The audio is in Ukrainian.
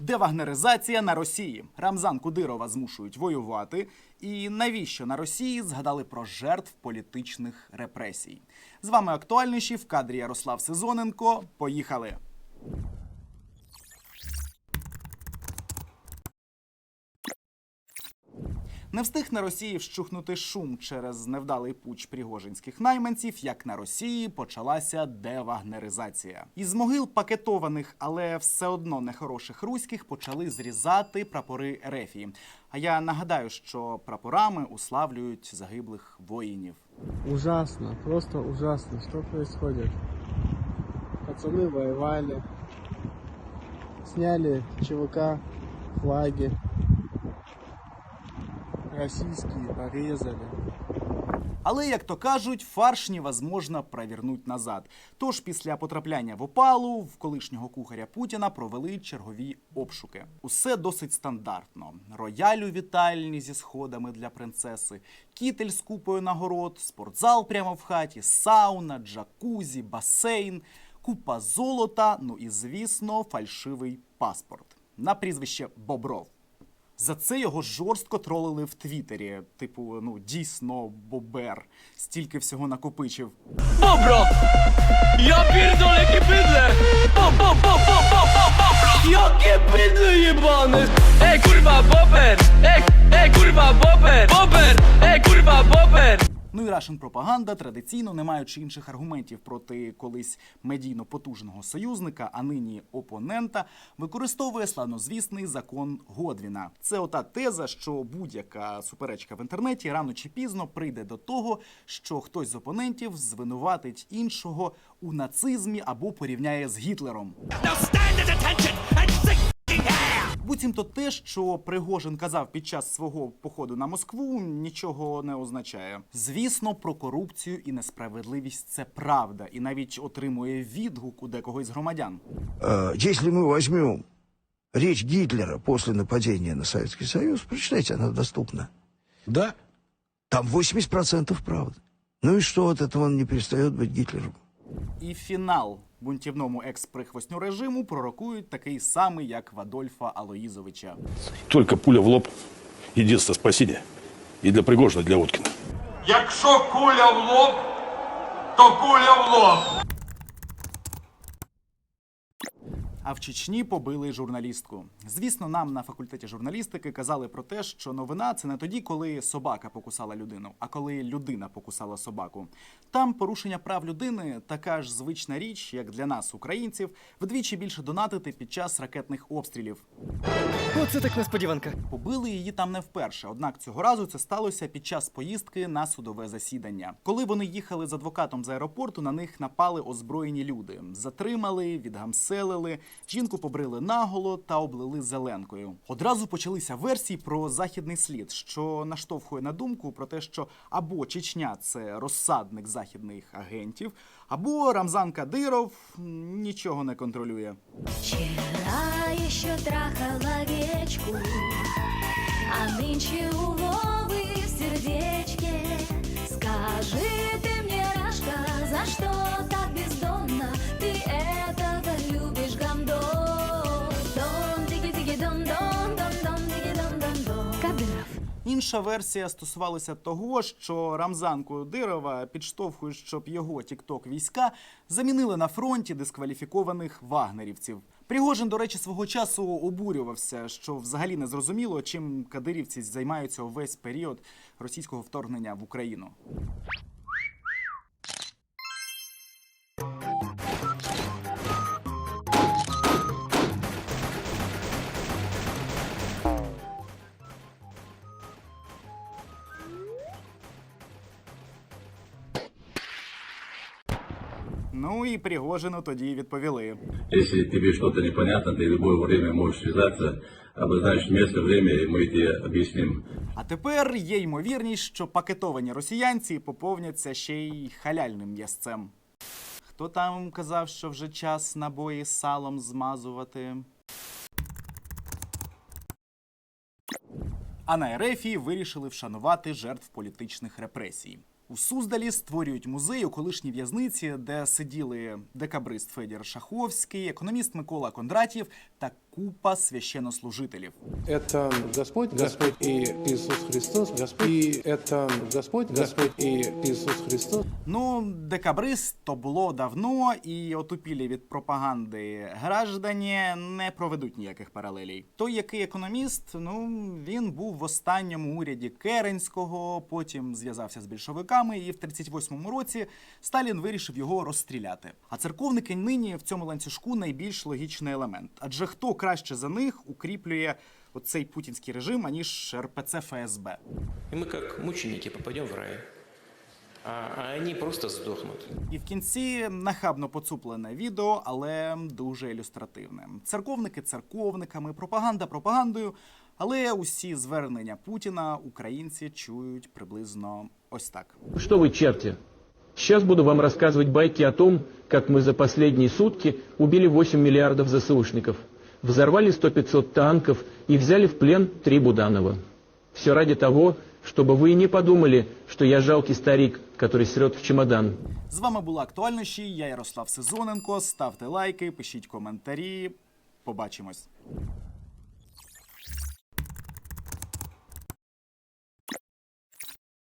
Девагнеризація на Росії. Рамзан Кудирова змушують воювати. І навіщо на Росії згадали про жертв політичних репресій? З вами актуальніші в кадрі Ярослав Сезоненко. Поїхали! Не встиг на Росії вщухнути шум через невдалий пуч пригожинських найманців, як на Росії почалася девагнеризація. Із могил пакетованих, але все одно нехороших руських почали зрізати прапори Ерефії. А я нагадаю, що прапорами уславлюють загиблих воїнів. Ужасно, просто ужасно. Что происходит? Пацаны воевали, сняли ЧВК, флаги, российские порезали. Але, як то кажуть, фарш невозможно провернуть назад. Тож після потрапляння в опалу в колишнього кухаря Путіна провели чергові обшуки. Усе досить стандартно: рояль у вітальні зі сходами для принцеси, кітель з купою нагород, спортзал прямо в хаті, сауна, джакузі, басейн, купа золота. Ну і звісно, фальшивий паспорт на прізвище Бобров. За це його жорстко тролили в Твіттері. Типу, ну дійсно бобер. Стільки всього накопичив. Бобро! Я pierdolę, jakie Яке Bo, bo, Ей, курва, бобер! Ей, ей, курва, бобер! jebane! Russian пропаганда традиційно, не маючи інших аргументів проти колись медійно потужного союзника, а нині опонента, використовує славнозвісний закон Годвіна. Це ота теза, що будь-яка суперечка в інтернеті рано чи пізно прийде до того, що хтось з опонентів звинуватить іншого у нацизмі або порівняє з Гітлером. Буцімто те, що Пригожин казав під час свого походу на Москву, нічого не означає. Звісно, про корупцію і несправедливість це правда, і навіть отримує відгук у декогось з громадян. Э, Если мы возьмем речь Гитлера после нападения на Советский Союз, прочитайте, она доступна. Да, там 80% правды. Ну и что от этого он не перестает быть Гитлером? І фінал бунтівному екс-прихвостню режиму пророкують такий самий, як в Адольфа Алоїзовича. Тільки пуля в лоб – єдине спасіння і для Пригожина, для Уткіна. Якщо куля в лоб, то куля в лоб. А в Чечні побили журналістку. Звісно, нам на факультеті журналістики казали про те, що новина це не тоді, коли собака покусала людину, а коли людина покусала собаку. Там порушення прав людини така ж звична річ, як для нас, українців, вдвічі більше донатити під час ракетних обстрілів. Оце так несподіванка. Побили її там не вперше. Однак цього разу це сталося під час поїздки на судове засідання. Коли вони їхали з адвокатом з аеропорту, на них напали озброєні люди, затримали, відгамселили. Жінку побрили наголо та облили зеленкою. Одразу почалися версії про західний слід, що наштовхує на думку про те, що або Чечня це розсадник західних агентів, або Рамзан Кадиров нічого не контролює. Вчера ще трахала вічку, а нынче у Інша версія стосувалася того, що Рамзан Кудирова підштовхує, щоб його тікток війська замінили на фронті дискваліфікованих вагнерівців. Пригожин, до речі, свого часу обурювався, що взагалі не зрозуміло, чим кадирівці займаються увесь період російського вторгнення в Україну. Ну і Пригожину тоді відповіли. Если тебе что-то непонятно, ты в любое время можешь связаться, обозначить место, время, и мы тебе объясним. А тепер є ймовірність, що пакетовані росіянці поповняться ще й халяльним м'ясцем. Хто там казав, що вже час набої салом змазувати? А на Ерефії вирішили вшанувати жертв політичних репресій. У Суздалі створюють музей у колишній в'язниці, де сиділи декабрист Федір Шаховський, економіст Микола Кондратів та купа священнослужителів. Это Господь, Господь и Иисус Христос, Господь, и это Господь, Господь и Иисус Христос. Ну, декабрист то було давно, і отупілі від пропаганди граждані не проведуть ніяких паралелей. Той, який економіст, ну він був в останньому уряді Керенського, потім зв'язався з більшовиками, і в 38-му році Сталін вирішив його розстріляти. А церковники нині в цьому ланцюжку найбільш логічний елемент. Адже хто краще за них укріплює оцей путінський режим, аніж РПЦ ФСБ? И мы как мученики попадем в рай, а, а они просто сдохнут. І в кінці нахабно поцуплене відео, але дуже ілюстративне. Церковники церковниками, пропаганда пропагандою. Але усі звернення Путіна українці чують приблизно ось так. Что вы, черти? Сейчас буду вам рассказывать байки о том, как мы за последние сутки убили 8 миллиардов ЗСУшников, взорвали 100-500 танков и взяли в плен три Буданова. Все ради того, чтобы вы не подумали, что я жалкий старик, который срет в чемодан. З вами були актуальніші. Я Ярослав Сезоненко. Ставте лайки, пишіть коментарі. Побачимось.